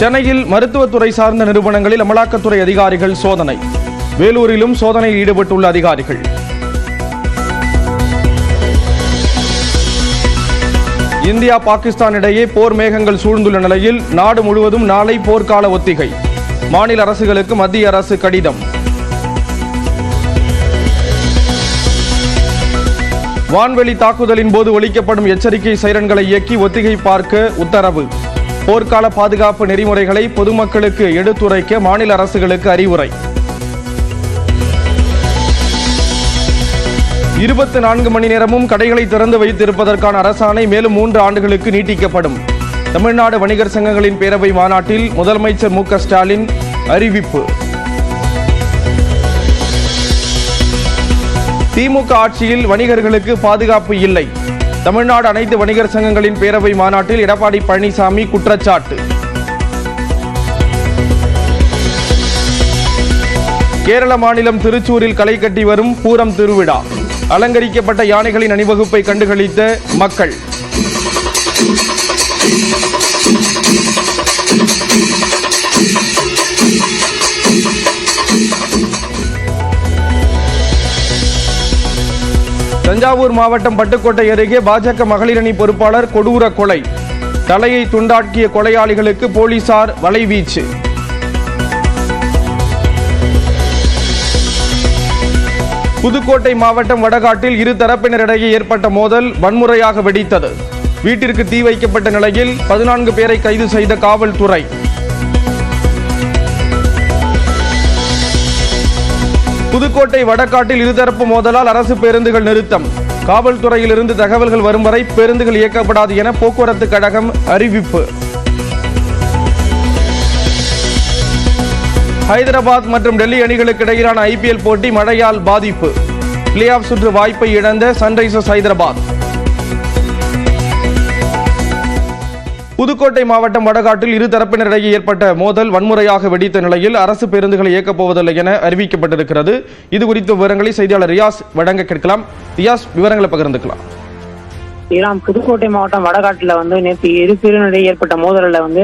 சென்னையில் மருத்துவத்துறை சார்ந்த நிறுவனங்களில் அமலாக்கத்துறை அதிகாரிகள் சோதனை. வேலூரிலும் சோதனையில் ஈடுபட்டுள்ள அதிகாரிகள். இந்தியா பாகிஸ்தான் இடையே போர் மேகங்கள் சூழ்ந்துள்ள நிலையில் நாடு முழுவதும் நாளை போர்க்கால ஒத்திகை. மாநில அரசுகளுக்கு மத்திய அரசு கடிதம். வான்வெளி தாக்குதலின் போது ஒழிக்கப்படும் எச்சரிக்கை சைரன்களை இயக்கி ஒத்திகை பார்க்க உத்தரவு. போர்க்கால பாதுகாப்பு நெறிமுறைகளை பொதுமக்களுக்கு எடுத்துரைக்க மாநில அரசுகளுக்கு அறிவுரை. இருபத்தி நான்கு மணி நேரமும் கடைகளை திறந்து வைத்திருப்பதற்கான அரசாணை மேலும் மூன்று ஆண்டுகளுக்கு நீட்டிக்கப்படும். தமிழ்நாடு வணிகர் சங்கங்களின் பேரவை மாநாட்டில் முதலமைச்சர் மு க ஸ்டாலின் அறிவிப்பு. திமுக ஆட்சியில் வணிகர்களுக்கு பாதுகாப்பு இல்லை. தமிழ்நாடு அனைத்து வணிகர் சங்கங்களின் பேரவை மாநாட்டில் எடப்பாடி பழனிசாமி குற்றச்சாட்டு. கேரள மாநிலம் திருச்சூரில் களை கட்டி வரும் பூரம் திருவிழா. அலங்கரிக்கப்பட்ட யானைகளின் அணிவகுப்பை கண்டுகளித்த மக்கள். தஞ்சாவூர் மாவட்டம் பட்டுக்கோட்டை அருகே பாஜக மகளிர் அணி பொறுப்பாளர் கொடூர கொலை. தலையை துண்டாக்கிய கொலையாளிகளுக்கு போலீசார் வலைவீச்சு. புதுக்கோட்டை மாவட்டம் வடகாட்டில் இரு தரப்பினரிடையே ஏற்பட்ட மோதல் வன்முறையாக வெடித்தது. வீட்டிற்கு தீ வைக்கப்பட்ட நிலையில் பதினான்கு பேரை கைது செய்த காவல்துறை. புதுக்கோட்டை வடக்காட்டில் இருதரப்பு மோதலால் அரசு பேருந்துகள் நிறுத்தம். காவல்துறையிலிருந்து தகவல்கள் வரும் வரை பேருந்துகள் இயக்கப்படாது என போக்குவரத்து கழகம் அறிவிப்பு. ஹைதராபாத் மற்றும் டெல்லி அணிகளுக்கு இடையிலான ஐபிஎல் போட்டி மழையால் பாதிப்பு. பிளே ஆஃப் சுற்று வாய்ப்பை இழந்த சன்ரைசர்ஸ் ஹைதராபாத். புதுக்கோட்டை மாவட்டம் வடகாட்டில் இரு தரப்பினரிடையே ஏற்பட்ட மோதல் வன்முறையாக வெடித்த நிலையில் அரசு பேருந்துகளை இயக்கப் போவதில்லை என அறிவிக்கப்பட்டிருக்கிறது. இது குறித்த விவரங்களை செய்தியாளர் ரியாஸ் வழங்க கேட்கலாம். ரியாஸ் விவரங்களை பகிர்ந்துக்கலாம். ஈரான் புதுக்கோட்டை மாவட்டம் வடகாட்டுல வந்து நேற்று இரு பிரிவினரிடையே ஏற்பட்ட மோதலில் வந்து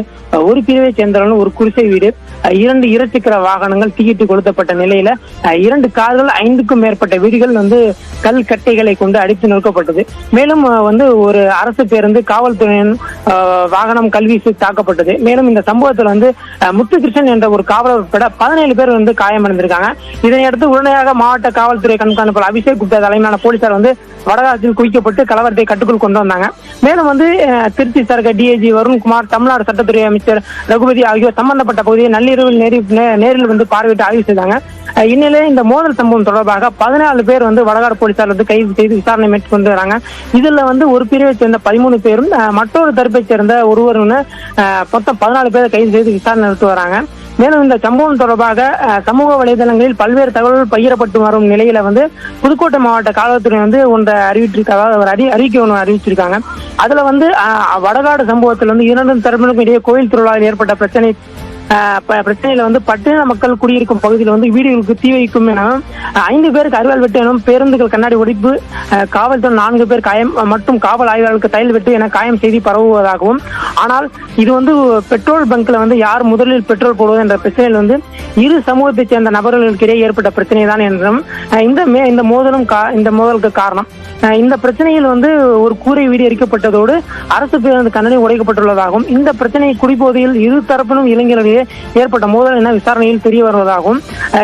ஒரு பிரிவை சேர்ந்தவர்கள் ஒரு குடிசை வீடு இரண்டு இருசக்கர வாகனங்கள் தீயிட்டு கொளுத்தப்பட்ட நிலையில இரண்டு கார்கள் ஐந்துக்கும் மேற்பட்ட வீடுகள் வந்து கல் கட்டைகளை கொண்டு அடித்து நொறுக்கப்பட்டது. மேலும் வந்து ஒரு அரசு பேருந்து காவல்துறையின் வாகனம் கல்வீசி தாக்கப்பட்டது. மேலும் இந்த சம்பவத்தில் வந்து முத்துகிருஷ்ணன் என்ற ஒரு காவலர் உட்பட பதினேழு பேர் வந்து காயமடைந்திருக்காங்க. இதனையடுத்து உடனடியாக மாவட்ட காவல்துறை கண்காணிப்பாளர் அபிஷேக் குப்தா தலைமையிலான போலீசார் வந்து வடகாட்டில் குவிக்கப்பட்டு கலவரத்தை கட்டுக்குள் கொண்டு வந்தாங்க. மேலும் வந்து திருச்சி சரக டிஐஜி வருண்குமார் தமிழ்நாடு சட்டத்துறை அமைச்சர் ரகுபதி ஆகியோர் சம்பந்தப்பட்ட பகுதியை நள்ளிரவில் நேரில் வந்து பார்வையிட்டு ஆய்வு செய்தாங்க. இந்நிலையில் இந்த மோதல் சம்பவம் தொடர்பாக பதினாலு பேர் வந்து வடகாடு போலீசார் வந்து கைது செய்து விசாரணை மேற்கொண்டு வராங்க. இதுல வந்து ஒரு பிரிவை சேர்ந்த பதிமூணு பேரும் மற்றொரு தரப்பை சேர்ந்த ஒருவரும் மொத்தம் பதினாலு பேரை கைது செய்து விசாரணை நடத்தி வராங்க. மேலும் இந்த சம்பவம் தொடர்பாக சமூக வலைதளங்களில் பல்வேறு தகவல்கள் பகிரப்பட்டு வரும் நிலையில வந்து புதுக்கோட்டை மாவட்ட காவல்துறை வந்து ஒன்றை அறிவிச்சிருக்காங்க ஒரு அறி அறிக்கை ஒன்று அறிவிச்சிருக்காங்க. அதுல வந்து வடகாடு சம்பவத்தில் வந்து இரண்டு தரப்பினருக்கும் இடையே கோயில் திருவிழாவில் ஏற்பட்ட பிரச்சனை பிரச்சனையில வந்து பட்டின மக்கள் குடியிருக்கும் பகுதியில் வந்து வீடுகளுக்கு தீ வைக்கும் என ஐந்து பேருக்கு அறுவாள் வெட்டு எனும் பேருந்துகள் கண்ணாடி ஒடிப்பு காவல்துறை நான்கு பேர் காயம் மற்றும் காவல் ஆய்வாளருக்கு தையல் வெட்டு என காயம் செய்தி பரவுவதாகவும் ஆனால் இது வந்து பெட்ரோல் பங்க்ல வந்து யார் முதலில் பெட்ரோல் போடுவது என்ற பிரச்சனையில் வந்து இரு சமூகத்தைச் சேர்ந்த நபர்களுக்கிடையே ஏற்பட்ட பிரச்சனை தான் என்றும் இந்த மே இந்த மோதலும் கா- இந்த மோதலுக்கு காரணம். இந்த பிரச்சனையில் வந்து ஒரு கூரை வீடு எரிக்கப்பட்டதோடு அரசு பேருந்து கண்ணனை உடைக்கப்பட்டுள்ளதாகவும் இந்த பிரச்சனையை குடிபோதையில் இரு தரப்பிலும் இளைஞர்களிடையே ஏற்பட்ட மோதல் என விசாரணையில் தெரிய வருவதாகவும்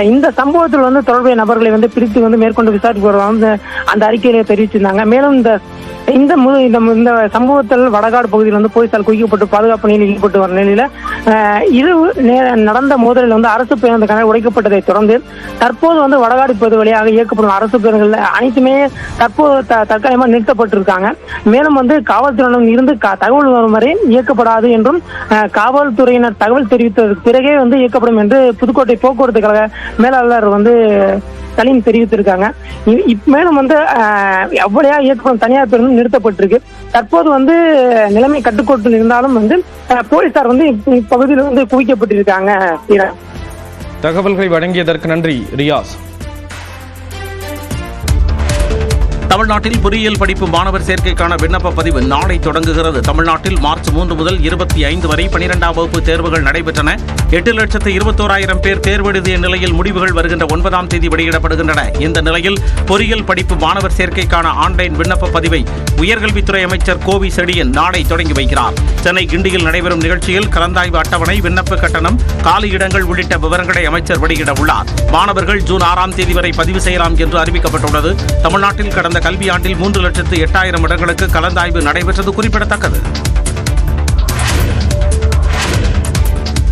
இந்த சம்பவத்தில் வந்து தொடர்புடைய நபர்களை வந்து பிரித்து வந்து மேற்கொண்டு விசாரித்து வருவதாகவும் அந்த அறிக்கையில தெரிவிச்சிருந்தாங்க. மேலும் இந்த இந்த இந்த இந்த சம்பவத்தில் வடகாடு பகுதியில் வந்து போலீசார் குவிக்கப்பட்டு பாதுகாப்பு பணியில் ஈடுபட்டு வர நிலையில அஹ், இரவு நடந்த மோதலில் வந்து அரசு பேருந்து கணக்கு உடைக்கப்பட்டதை தொடர்ந்து தற்போது வந்து வடகாடு பகுதி வழியாக இயக்கப்படும் அரசு பேருந்துகள் அனைத்துமே தற்போது தற்காலிகமாக நிறுத்தப்பட்டிருக்காங்க. மேலும் வந்து காவல்துறையிடம் இருந்து தகவல் வரும் வரை இயக்கப்படாது என்றும் காவல்துறையினர் தகவல் தெரிவித்து தெரிவித்ததற்கு பிறகே வந்து இயக்கப்படும் என்று புதுக்கோட்டை போக்குவரத்து கழக மேலாளர் வந்து சலீம் தெரிவித்திருக்காங்க. இப் மேலும் வந்து எவ்வளையா இயக்கப்படும் தனியார் பேருந்து நிறுத்தப்பட்டிருக்கு. தற்போது வந்து நிலைமை கட்டுக்கோட்டில் இருந்தாலும் வந்து போலீசார் வந்து இப்பகுதியில் வந்து குவிக்கப்பட்டிருக்காங்க தகவல்களை வழங்கியதற்கு நன்றி ரியாஸ். தமிழ்நாட்டில் பொறியியல் படிப்பு மாணவர் சேர்க்கைக்கான விண்ணப்ப பதிவு நாளை தொடங்குகிறது. தமிழ்நாட்டில் மார்ச் மூன்று முதல் இருபத்தி ஐந்து வரை பனிரெண்டாம் வகுப்பு தேர்வுகள் நடைபெற்றன. எட்டு லட்சத்து இருபத்தோராயிரம் பேர் தேர்வெழுதிய நிலையில் முடிவுகள் வருகின்ற ஒன்பதாம் தேதி வெளியிடப்படுகின்றன. இந்த நிலையில் பொறியியல் படிப்பு மாணவர் சேர்க்கைக்கான ஆன்லைன் விண்ணப்ப பதிவை உயர்கல்வித்துறை அமைச்சர் கோவி செடியன் நாளை தொடங்கி வைக்கிறார். சென்னை கிண்டியில் நடைபெறும் நிகழ்ச்சியில் கலந்தாய்வு அட்டவணை விண்ணப்ப கட்டணம் காலி இடங்கள் உள்ளிட்ட விவரங்களை அமைச்சர் வெளியிட உள்ளார். மாணவர்கள் ஜூன் ஆறாம் தேதி வரை பதிவு செய்யலாம் என்று அறிவிக்கப்பட்டுள்ளது. தமிழ்நாட்டில் கடந்த கல்வியாண்டில் மூன்று லட்சத்து எட்டாயிரம் இடங்களுக்கு கலந்தாய்வு நடைபெற்றது குறிப்பிடத்தக்கது.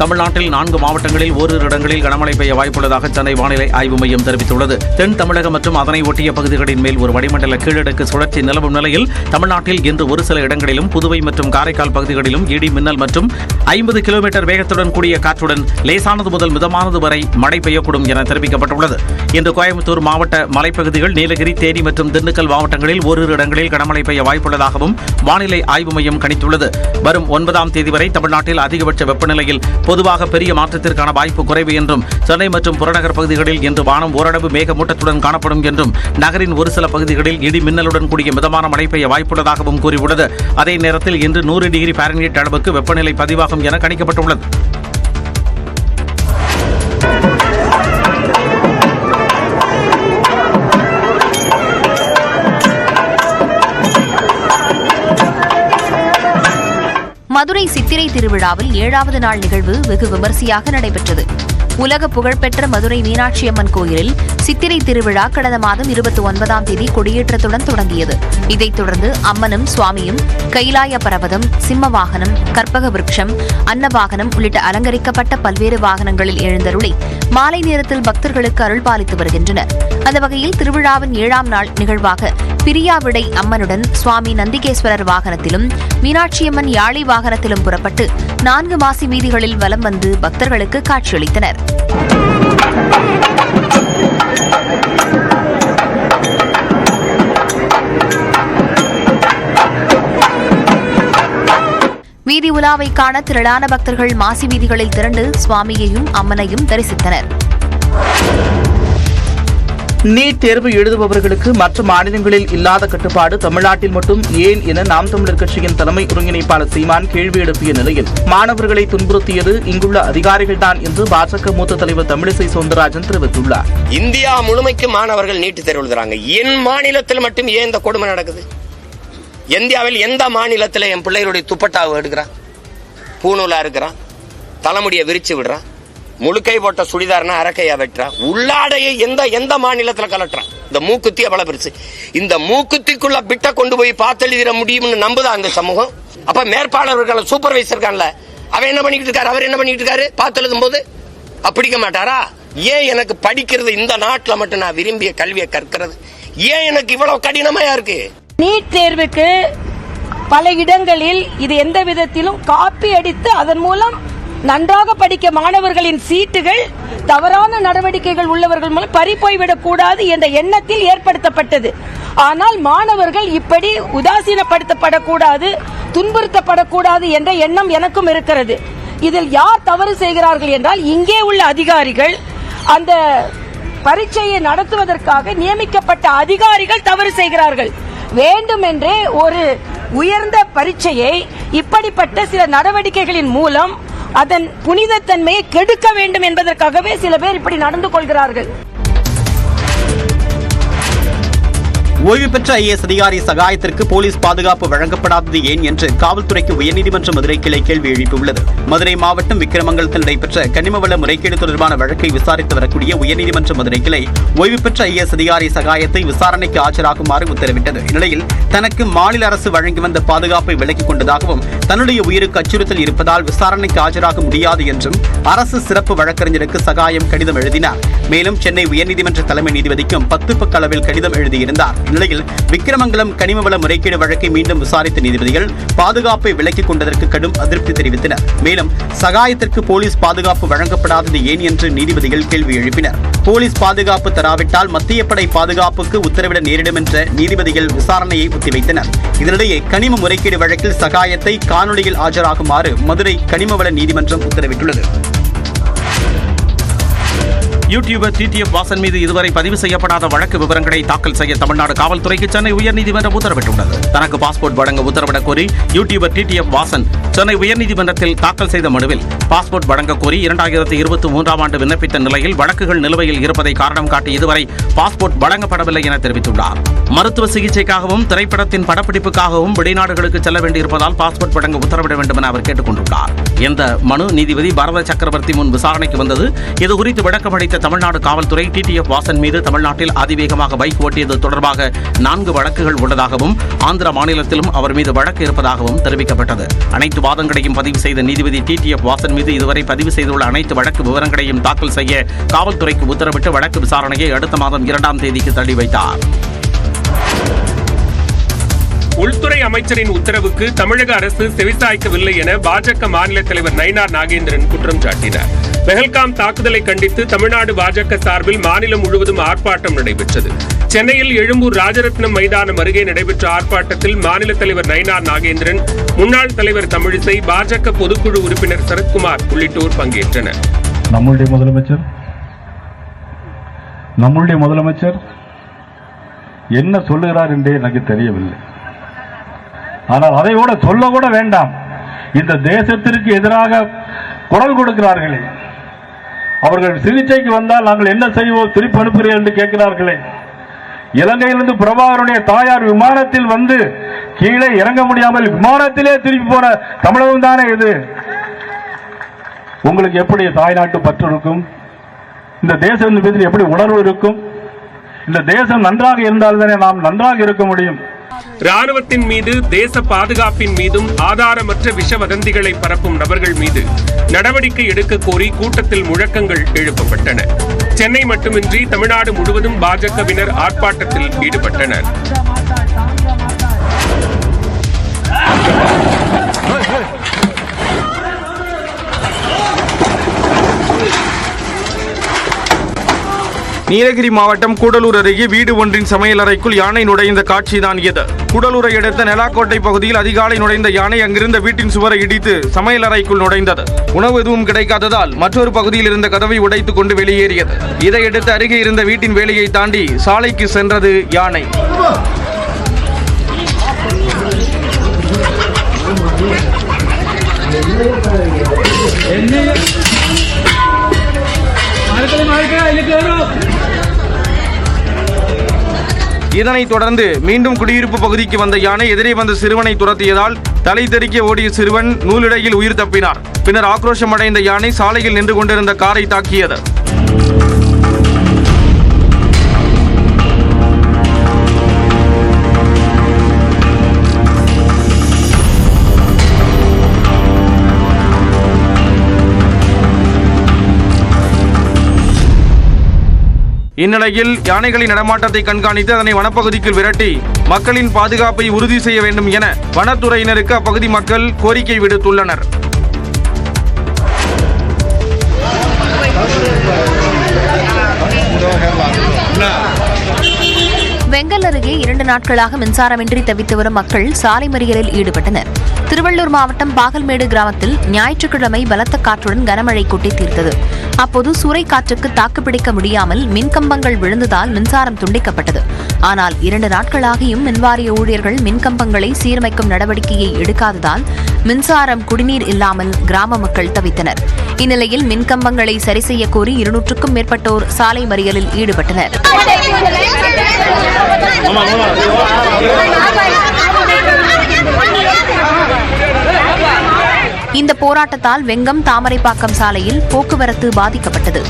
தமிழ்நாட்டில் நான்கு மாவட்டங்களில் ஓரிரு இடங்களில் கனமழை பெய்ய வாய்ப்புள்ளதாக சென்னை வானிலை ஆய்வு மையம் தெரிவித்துள்ளது. தென் தமிழகம் மற்றும் அதனை ஒட்டிய பகுதிகளின் மேல் ஒரு வளிமண்டல கீழடுக்கு சுழற்சி நிலவும் நிலையில் தமிழ்நாட்டில் இன்று ஒரு சில இடங்களிலும் புதுவை மற்றும் காரைக்கால் பகுதிகளிலும் இடி மின்னல் மற்றும் ஐம்பது கிலோமீட்டர் வேகத்துடன் கூடிய காற்றுடன் லேசானது முதல் மிதமானது வரை மழை பெய்யக்கூடும் என தெரிவிக்கப்பட்டுள்ளது. இன்று கோயம்புத்தூர் மாவட்ட மலைப்பகுதிகள் நீலகிரி தேனி மற்றும் திண்டுக்கல் மாவட்டங்களில் ஓரிரு இடங்களில் கனமழை பெய்ய வாய்ப்புள்ளதாகவும் வானிலை ஆய்வு மையம் கணித்துள்ளது. வரும் ஒன்பதாம் தேதி வரை தமிழ்நாட்டில் அதிகபட்ச வெப்பநிலையில் பொதுவாக பெரிய மாற்றத்திற்கான வாய்ப்பு குறைவு என்றும் சென்னை மற்றும் புறநகர் பகுதிகளில் இன்று வானம் ஓரளவு மேகமூட்டத்துடன் காணப்படும் என்றும் நகரின் ஒரு சில பகுதிகளில் இடி மின்னலுடன் கூடிய மிதமான மழை பெய்ய வாய்ப்புள்ளதாகவும் கூறியுள்ளது. அதே நேரத்தில் இன்று நூறு டிகிரி பாரன்ஹீட் அளவுக்கு வெப்பநிலை பதிவாகும் என கணிக்கப்பட்டுள்ளது. திருவிழாவில் ஏழாவது நாள் நிகழ்வு வெகு விமரிசையாக நடைபெற்றது. உலக புகழ்பெற்ற மதுரை மீனாட்சி அம்மன் கோயிலில் சித்திரை திருவிழா கடந்த மாதம் இருபத்தி ஒன்பதாம் தேதி கொடியேற்றத்துடன் தொடங்கியது. இதைத் தொடர்ந்து அம்மனும் சுவாமியும் கைலாய பரவதம் சிம்ம வாகனம் கற்பக விருட்சம் அன்னவாகனம் உள்ளிட்ட அலங்கரிக்கப்பட்ட பல்வேறு வாகனங்களில் எழுந்தருளி மாலை நேரத்தில் பக்தர்களுக்கு அருள்பாலித்து வருகின்றனர். அந்த வகையில் திருவிழாவின் ஏழாம் நாள் நிகழ்வாக பிரியாவிடை அம்மனுடன் சுவாமி நந்திகேஸ்வரர் வாகனத்திலும் மீனாட்சியம்மன் யாழை வாகனத்திலும் புறப்பட்டு நான்கு மாசி வீதிகளில் வலம் வந்து பக்தர்களுக்கு காட்சியளித்தனர். வீதி உலாவை காண திரளான பக்தர்கள் மாசி வீதிகளில் திரண்டு சுவாமியையும் அம்மனையும் தரிசித்தனர். நீட் தேர்வு எழுதுபவர்களுக்கு மற்ற மாநிலங்களில் இல்லாத கட்டுப்பாடு தமிழ்நாட்டில் மட்டும் ஏன் என நாம் தமிழர் கட்சியின் தலைமை ஒருங்கிணைப்பாளர் சீமான் கேள்வி எழுப்பிய நிலையில் மாணவர்களை துன்புறுத்தியது இங்குள்ள அதிகாரிகள்தான் என்று பாஜக மூத்த தலைவர் தமிழிசை சவுந்தரராஜன் தெரிவித்துள்ளார். இந்தியா முழுமைக்கு மாணவர்கள் நீட்டு தேர்வு எழுதுறாங்க. என் மாநிலத்தில் மட்டும் ஏன் இந்த கொடுமை நடக்குது? இந்தியாவில் எந்த மாநிலத்தில் என் பிள்ளைகளுடைய துப்பட்டாவை எடுக்கிறான்? பூணூலா இருக்கிறான்? தலைமுடியை விரிச்சு விடுறான்? முழுக்கை போட்ட சுடிதார்னா அரக்கையா வெட்டுறான் உள்ளாடையை எந்த எந்த மாநிலத்துல கலட்டுறான் இந்த மூக்குத்தி எவ்வளவு பெருசு. இந்த மூக்குத்திக்குள்ள பிட்ட கொண்டு போய் பார்த்தெழுதிட முடியும்னு நம்புதா அந்த சமூகம்? அப்ப மேற்பாளர்கள் சூப்பர்வைசர் இருக்கான்ல அவன் என்ன பண்ணிக்கிட்டு இருக்காரு? அவர் என்ன பண்ணிட்டு இருக்காரு? பார்த்து எழுதும் போது அப்படிக்க மாட்டாரா? ஏன் எனக்கு படிக்கிறது இந்த நாட்டுல மட்டும் நான் விரும்பிய கல்வியை கற்கிறது? ஏன் எனக்கு இவ்வளவு கடினமாயா இருக்கு? நீட் தேர்வுக்கு பல இடங்களில் இது எந்த விதத்திலும் காப்பி அடித்து அதன் மூலம் நன்றாக படிக்க மாணவர்களின் சீட்டுகள் தவறான நடவடிக்கைகள் உள்ளவர்கள் மூலம் பறிப்போய்விடக் கூடாது என்ற எண்ணத்தில் ஏற்படுத்தப்பட்டது. ஆனால் மாணவர்கள் இப்படி உதாசீனப்படுத்தப்படக்கூடாது துன்புறுத்தப்படக்கூடாது என்ற எண்ணம் எனக்கும் இருக்கிறது. இதில் யார் தவறு செய்கிறார்கள் என்றால் இங்கே உள்ள அதிகாரிகள் அந்த பரீட்சையை நடத்துவதற்காக நியமிக்கப்பட்ட அதிகாரிகள் தவறு செய்கிறார்கள். வேண்டுமென்றே ஒரு உயர்ந்த பரீட்சையை இப்படிப்பட்ட சில நடவடிக்கைகளின் மூலம் அதன் புனிதத்தன்மையை கெடுக்க வேண்டும் என்பதற்காகவே சில பேர் இப்படி நடந்து கொள்கிறார்கள். ஓய்வு பெற்ற ஐஏஎஸ் அதிகாரி சகாயத்திற்கு போலீஸ் பாதுகாப்பு வழங்கப்படாதது ஏன் என்று காவல்துறைக்கு உயர்நீதிமன்ற மதுரை கிளை கேள்வி எழுப்பியுள்ளது. மதுரை மாவட்டம் விக்கிரமங்கலத்தில் நடைபெற்ற கனிமவள முறைகேடு தொடர்பான வழக்கை விசாரித்து வரக்கூடிய உயர்நீதிமன்ற மதுரை கிளை ஓய்வு பெற்ற ஐஏஎஸ் அதிகாரி சகாயத்தை விசாரணைக்கு ஆஜராகுமாறு உத்தரவிட்டது. இந்நிலையில் தனக்கு மாநில அரசு வழங்கி வந்த பாதுகாப்பை விலக்கிக் கொண்டதாகவும் தன்னுடைய உயிருக்கு அச்சுறுத்தல் இருப்பதால் விசாரணைக்கு ஆஜராக முடியாது என்றும் அரசு சிறப்பு வழக்கறிஞருக்கு சகாயம் கடிதம் எழுதினார். மேலும் சென்னை உயர்நீதிமன்ற தலைமை நீதிபதிக்கும் பத்து பக்க அளவில் கடிதம் எழுதியிருந்தார். நிலையில் விக்கிரமங்கலம் கனிமவள முறைகேடு வழக்கை மீண்டும் விசாரித்த நீதிபதிகள் பாதுகாப்பை விலக்கிக் கொண்டதற்கு கடும் அதிருப்தி தெரிவித்தனர். மேலும் சகாயத்திற்கு போலீஸ் பாதுகாப்பு வழங்கப்படாதது ஏன் என்று நீதிபதிகள் கேள்வி எழுப்பினர். போலீஸ் பாதுகாப்பு தராவிட்டால் மத்திய படை பாதுகாப்புக்கு உத்தரவிட நேரிடும் என்ற நீதிபதிகள் விசாரணையை ஒத்திவைத்தனர். இதனிடையே கனிம முறைகேடு வழக்கில் சகாயத்தை காணொலியில் ஆஜராகுமாறு மதுரை கனிமவள நீதிமன்றம் உத்தரவிட்டுள்ளது. யூடியூபர் டிடிஎஃப் வாசன் மீது இதுவரை பதிவு செய்யப்படாத வழக்கு விவரங்களை தாக்கல் செய்ய தமிழ்நாடு காவல்துறைக்கு சென்னை உயர்நீதிமன்றம் உத்தரவிட்டுள்ளது. தனக்கு பாஸ்போர்ட் வழங்க உத்தரவிடக் கோரி யூடியூபர் டிடிஎஃப் வாசன் சென்னை உயர்நீதிமன்றத்தில் தாக்கல் செய்த மனுவில் பாஸ்போர்ட் வழங்க கோரி இரண்டாயிரத்தி இருபத்தி மூன்றாம் ஆண்டு விண்ணப்பித்த நிலையில் வழக்குகள் நிலுவையில் இருப்பதை காரணம் காட்டி இதுவரை பாஸ்போர்ட் வழங்கப்படவில்லை என தெரிவித்துள்ளார். மருத்துவ சிகிச்சைக்காகவும் திரைப்படத்தின் படப்பிடிப்புக்காகவும் வெளிநாடுகளுக்கு செல்ல வேண்டியிருப்பதால் பாஸ்போர்ட் வழங்க உத்தரவிட வேண்டும் என அவர் கேட்டுக் கொண்டுள்ளார் இந்த மனு நீதிபதி பரத சக்கரவர்த்தி முன் விசாரணைக்கு வந்தது? இது குறித்து விளக்கம் அளித்த தமிழ்நாடு காவல்துறை டிடிஎஃப் வாசன் மீது தமிழ்நாட்டில் அதிவேகமாக பைக் ஓட்டியது தொடர்பாக நான்கு வழக்குகள் உள்ளதாகவும் ஆந்திர மாநிலத்திலும் அவர் மீது வழக்கு இருப்பதாகவும் தெரிவிக்கப்பட்டது. அனைத்து வாதங்களையும் பதிவு செய்த நீதிபதி டிடிஎஃப் வாசன் மீது இதுவரை பதிவு செய்துள்ள அனைத்து வழக்கு விவரங்களையும் தாக்கல் செய்ய காவல்துறைக்கு உத்தரவிட்டு வழக்கு விசாரணையை அடுத்த மாதம் இரண்டாம் தேதிக்கு தள்ளி வைத்தார். உள்துறை அமைச்சரின் உத்தரவுக்கு தமிழக அரசு செவிசாய்க்கவில்லை என பாஜக மாநில தலைவர் நயினார் நாகேந்திரன் குற்றம் சாட்டினார். பெஹல்காம் தாக்குதலை கண்டித்து தமிழ்நாடு பாஜக சார்பில் மாநிலம் முழுவதும் ஆர்ப்பாட்டம் நடைபெற்றது. சென்னையில் எழும்பூர் ராஜரத்னம் மைதானம் அருகே நடைபெற்ற ஆர்ப்பாட்டத்தில் மாநில தலைவர் நயினார் நாகேந்திரன் முன்னாள் தலைவர் தமிழிசை பாஜக பொதுக்குழு உறுப்பினர் சரத்குமார் உள்ளிட்டோர் பங்கேற்றனர். நம்முடைய முதலமைச்சர்? நம்முடைய முதலமைச்சர் என்ன சொல்லுகிறார் என்றே எனக்கு தெரியவில்லை. ஆனால் அதை கூட சொல்ல கூட வேண்டாம். இந்த தேசத்திற்கு எதிராக குரல் கொடுக்கிறார்களே. அவர்கள் சிகிச்சைக்கு வந்தால் நாங்கள் என்ன செய்வோம்? திருப்பி அனுப்புகிறீர்கள் என்று கேட்கிறார்களே. இலங்கையிலிருந்து பிரபாகருடைய தாயார் விமானத்தில் வந்து கீழே இறங்க முடியாமல் விமானத்திலே திருப்பி போன தமிழகம் தானே இது? உங்களுக்கு எப்படி தாய்நாட்டு பற்று இருக்கும்? இந்த தேசம் எப்படி உணர்வு இருக்கும்? இந்த தேசம் நன்றாக இருந்தால் தானே நாம் நன்றாக இருக்க முடியும்? ராணுவத்தின் மீது தேச பாதுகாப்பின் மீதும் ஆதாரமற்ற விஷ வதந்திகளை பரப்பும் நபர்கள் மீது நடவடிக்கை எடுக்க கோரி கூட்டத்தில் முழக்கங்கள் எழுப்பப்பட்டன. சென்னை மட்டுமின்றி தமிழ்நாடு முழுவதும் பாஜகவினர் ஆர்ப்பாட்டத்தில் ஈடுபட்டனர். நீலகிரி மாவட்டம் கூடலூர் அருகே வீடு ஒன்றின் சமையலறைக்குள் யானை நுழைந்த காட்சிதான் இது. கூடலூரை அடுத்த நெலாக்கோட்டை பகுதியில் அதிகாலை நுழைந்த யானை அங்கிருந்த வீட்டின் சுவரை இடித்து சமையலறைக்குள் நுழைந்தது. உணவு எதுவும் கிடைக்காததால் மற்றொரு பகுதியில் இருந்த கதவை உடைத்துக் கொண்டு வெளியேறியது. இதையடுத்து அருகே இருந்த வீட்டின் வேலையை தாண்டி சாலைக்கு சென்றது யானை. இதனைத் தொடர்ந்து மீண்டும் குடியிருப்பு பகுதிக்கு வந்த யானை எதிரே வந்த சிறுவனை துரத்தியதால் தலை தெறிக்க ஓடிய சிறுவன் நூலிடையில் உயிர் தப்பினார். பின்னர் ஆக்ரோஷம் அடைந்த யானை சாலையில் நின்று கொண்டிருந்த காரை தாக்கியது. இந்நிலையில் யானைகளின் நடமாட்டத்தை கண்காணித்து அதனை வனப்பகுதிக்குள் விரட்டி மக்களின் பாதுகாப்பை உறுதி செய்ய வேண்டும் என வனத்துறையினருக்கு அப்பகுதி மக்கள் கோரிக்கை விடுத்துள்ளனர். வெங்கல் அருகே இரண்டு நாட்களாக மின்சாரமின்றி தவித்து வரும் மக்கள் சாலை மறியலில் ஈடுபட்டனர். திருவள்ளூர் மாவட்டம் பாகல்மேடு கிராமத்தில் ஞாயிற்றுக்கிழமை பலத்த காற்றுடன் கனமழை கொட்டி தீர்த்தது. அப்போது சூறைக்காற்றுக்கு தாக்குப்பிடிக்க முடியாமல் மின்கம்பங்கள் விழுந்ததால் மின்சாரம் துண்டிக்கப்பட்டது. ஆனால் இரண்டு நாட்களாகியும் மின்வாரிய ஊழியர்கள் மின்கம்பங்களை சீரமைக்கும் நடவடிக்கையை எடுக்காததால் மின்சாரம் குடிநீர் இல்லாமல் கிராம மக்கள் தவித்தனர். இந்நிலையில் மின்கம்பங்களை சரி செய்ய கோரி இருநூற்றுக்கும் மேற்பட்டோர் சாலை மறியலில் ஈடுபட்டனர். இந்த போராட்டத்தால் வெங்கம் தாமரைப்பாக்கம் சாலையில் போக்குவரத்து பாதிக்கப்பட்டது.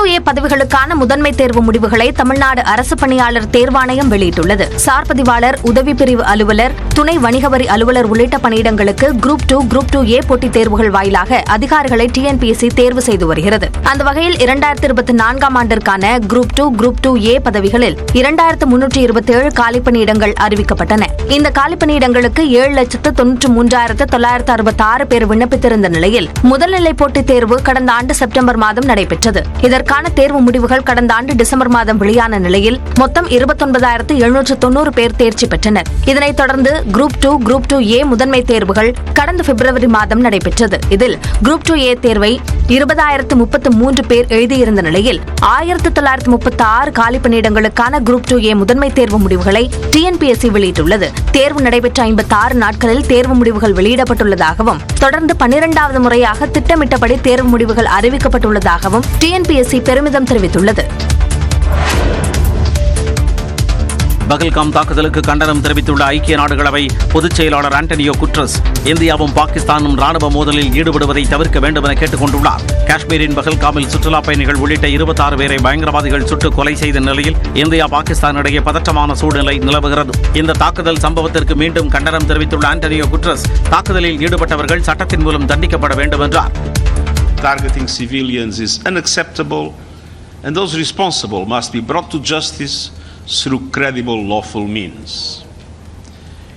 டூ ஏ பதவிகளுக்கான முதன்மை தேர்வு முடிவுகளை தமிழ்நாடு அரசு பணியாளர் தேர்வாணையம் வெளியிட்டுள்ளது. சார் பதிவாளர் உதவி பிரிவு அலுவலர் துணை வணிக வரி அலுவலர் உள்ளிட்ட பணியிடங்களுக்கு group two group two A போட்டித் தேர்வுகள் வாயிலாக அதிகாரிகளை டிஎன்பிஎஸ்சி தேர்வு செய்து வருகிறது. அந்த வகையில் இரண்டாயிரத்தி இருபத்தி நான்காம் ஆண்டிற்கான group two group two A பதவிகளில் இரண்டாயிரத்து முன்னூற்றி இருபத்தி ஏழு காலிப்பணியிடங்கள் அறிவிக்கப்பட்டன. இந்த காலிப்பணியிடங்களுக்கு ஏழு லட்சத்து தொன்னூற்று மூன்றாயிரத்து தொள்ளாயிரத்து அறுபத்தி ஆறு பேர் விண்ணப்பித்திருந்த நிலையில் முதல்நிலை போட்டித் தேர்வு கடந்த ஆண்டு செப்டம்பர் மாதம் நடைபெற்றது. இதற்கு இதற்கான தேர்வு முடிவுகள் கடந்த ஆண்டு டிசம்பர் மாதம் வெளியான நிலையில் மொத்தம் இருபத்தொன்பதாயிரத்து எழுநூற்று தொன்னூறு பேர் தேர்ச்சி பெற்றனர். இதனைத் தொடர்ந்து group two group two A முதன்மை தேர்வுகள் கடந்த பிப்ரவரி மாதம் நடைபெற்றது. இதில் குரூப் டூ ஏ தேர்வை இருபதாயிரத்து முப்பத்து மூன்று பேர் எழுதியிருந்த நிலையில் ஆயிரத்து தொள்ளாயிரத்து முப்பத்தி ஆறு காலி பணியிடங்களுக்கான குரூப் டூ ஏ முதன்மை தேர்வு முடிவுகளை டிஎன்பிஎஸ்சி வெளியிட்டுள்ளது. தேர்வு நடைபெற்ற ஐம்பத்தி ஆறு நாட்களில் தேர்வு முடிவுகள் வெளியிடப்பட்டுள்ளதாகவும் தொடர்ந்து பனிரெண்டாவது முறையாக திட்டமிட்டபடி தேர்வு முடிவுகள் அறிவிக்கப்பட்டுள்ளதாகவும் டிஎன்பிஎஸ்சி பெருமிதம் தெரிவித்துள்ளது. பகல்காம் தாக்குதலுக்கு கண்டனம் தெரிவித்துள்ள ஐக்கிய நாடுகளவை பொதுச் செயலாளர் ஆண்டனியோ குட்ரஸ் இந்தியாவும் பாகிஸ்தானும் ராணுவ மோதலில் ஈடுபடுவதை தவிர்க்க வேண்டும் என கேட்டுக் கொண்டுள்ளார் காஷ்மீரின் பகல்காமில் சுற்றுலாப் பயணிகள் உள்ளிட்ட இருபத்தாறு பேரை பயங்கரவாதிகள் சுட்டு கொலை செய்த நிலையில் இந்தியா பாகிஸ்தான் இடையே பதற்றமான சூழ்நிலை நிலவுகிறது. இந்த தாக்குதல் சம்பவத்திற்கு மீண்டும் கண்டனம் தெரிவித்துள்ள ஆண்டனியோ குட்ரஸ் தாக்குதலில் ஈடுபட்டவர்கள் சட்டத்தின் மூலம் தண்டிக்கப்பட வேண்டும் என்றார் targeting civilians is unacceptable, and those responsible must be brought to justice through credible lawful means.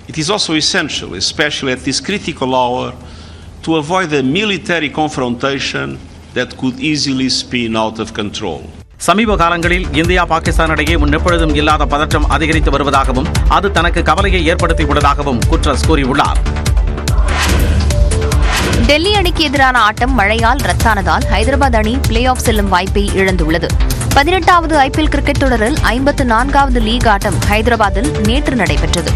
It is also essential, especially at this critical hour, to avoid a military confrontation that could easily spin out of control. சமீப காலங்களில் India Pakistan இடையே முன்னெப்பொழுதும் இல்லாத பதற்றம் அதிகரித்து வருவதாகவும் அது தனக்கு கவலையை ஏற்படுத்தியுள்ளதாகவும் குட்ரஸ் கூறியுள்ளார் டெல்லி அணிக்கு எதிரான ஆட்டம் மழையால் ரத்தானதால் ஹைதராபாத் அணி பிளே ஆஃப் செல்லும் வாய்ப்பை இழந்துள்ளது. பதினெட்டாவது ஐபிஎல் கிரிக்கெட் தொடரில் ஐம்பத்து நான்காவது லீக் ஆட்டம் ஹைதராபாத்தில் நேற்று நடைபெற்றது.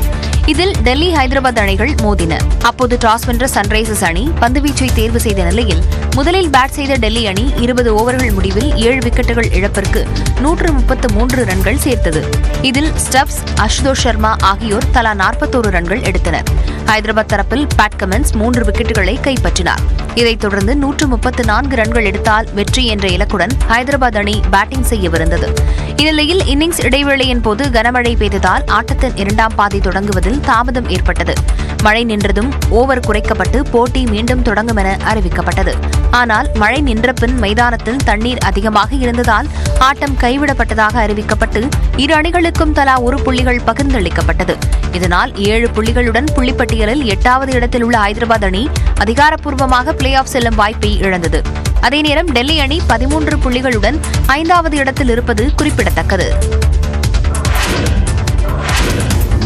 இதில் டெல்லி ஹைதராபாத் அணிகள் மோதின. அப்போது டாஸ் வென்ற சன்ரைசர்ஸ் அணி பந்துவீச்சை தேர்வு செய்த நிலையில் முதலில் பேட் செய்த டெல்லி அணி இருபது ஓவர்கள் முடிவில் ஏழு விக்கெட்டுகள் இழப்பிற்கு நூற்று முப்பத்து மூன்று ரன்கள் சேர்த்தது. இதில் ஸ்டப்ஸ் அஷ்தோஷ் சர்மா ஆகியோர் தலா நாற்பத்தோரு ரன்கள் எடுத்தனர். ஹைதராபாத் தரப்பில் பேட் கமென்ஸ் மூன்று விக்கெட்டுகளை கைப்பற்றினார். இதைத் தொடர்ந்து நூற்று முப்பத்து நான்கு ரன்கள் எடுத்தால் வெற்றி என்ற இலக்குடன் ஹைதராபாத் அணி பேட்டிங் செய்யவிருந்தது. இந்நிலையில் இன்னிங்ஸ் இடைவேளையின் போது கனமழை பெய்ததால் ஆட்டத்தின் இரண்டாம் பாதை தொடங்குவதில் தாமதம் ஏற்பட்டது. மழை நின்றதும் ஓவர் குறைக்கப்பட்டு போட்டி மீண்டும் தொடங்கும் என அறிவிக்கப்பட்டது. ஆனால் மழை நின்ற பின் மைதானத்தில் தண்ணீர் அதிகமாக இருந்ததால் ஆட்டம் கைவிடப்பட்டதாக அறிவிக்கப்பட்டு இரு அணிகளுக்கும் தலா ஒரு புள்ளிகள் பகிர்ந்தளிக்கப்பட்டது. இதனால் ஏழு புள்ளிகளுடன் புள்ளிப்பட்டியலில் எட்டாவது இடத்தில் உள்ள ஹைதராபாத் அணி அதிகாரப்பூர்வமாக பிளே ஆஃப் செல்லும் வாய்ப்பை இழந்தது. அதே நேரம் டெல்லி அணி பதிமூன்று புள்ளிகளுடன் ஐந்தாவது இடத்தில் இருப்பது குறிப்பிடத்தக்கது.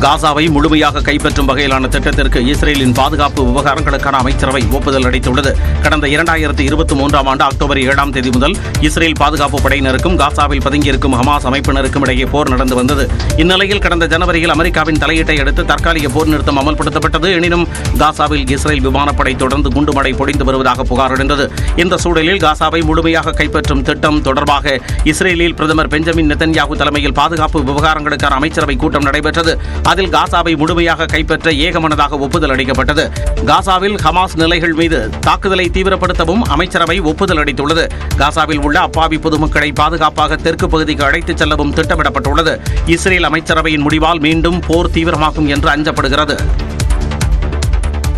காசாவை முழுமையாக கைப்பற்றும் வகையிலான திட்டத்திற்கு இஸ்ரேலின் பாதுகாப்பு விவகாரங்களுக்கான அமைச்சரவை ஒப்புதல் அளித்துள்ளது. கடந்த இரண்டாயிரத்தி இருபத்தி மூன்றாம் ஆண்டு அக்டோபர் ஏழாம் தேதி முதல் இஸ்ரேல் பாதுகாப்பு படையினருக்கும் காசாவில் பதுங்கியிருக்கும் ஹமாஸ் அமைப்பினருக்கும் இடையே போர் நடந்து வந்தது. இந்நிலையில் கடந்த ஜனவரியில் அமெரிக்காவின் தலையீட்டை அடுத்து தற்காலிக போர் நிறுத்தம் அமல்படுத்தப்பட்டது. எனினும் காசாவில் இஸ்ரேல் விமானப்படை தொடர்ந்து குண்டுமடை பொடிந்து வருவதாக புகார் எழுந்தது இந்த சூழலில் காசாவை முழுமையாக கைப்பற்றும் திட்டம் தொடர்பாக இஸ்ரேலில் பிரதமர் பெஞ்சமின் நெத்தன்யாகு தலைமையில் பாதுகாப்பு விவகாரங்களுக்கான அமைச்சரவை கூட்டம் நடைபெற்றது. அதில் காசாவை முழுமையாக கைப்பற்ற ஏகமனதாக ஒப்புதல் அளிக்கப்பட்டது. காசாவில் ஹமாஸ் நிலைகள் மீது தாக்குதலை தீவிரப்படுத்தவும் அமைச்சரவை ஒப்புதல் அளித்துள்ளது. காசாவில் உள்ள அப்பாவி பொதுமக்களை பாதுகாப்பாக தெற்கு பகுதிக்கு அழைத்துச் செல்லவும் திட்டமிடப்பட்டுள்ளது. இஸ்ரேல் அமைச்சரவையின் முடிவால் மீண்டும் போர் தீவிரமாகும் என்று அஞ்சப்படுகிறது.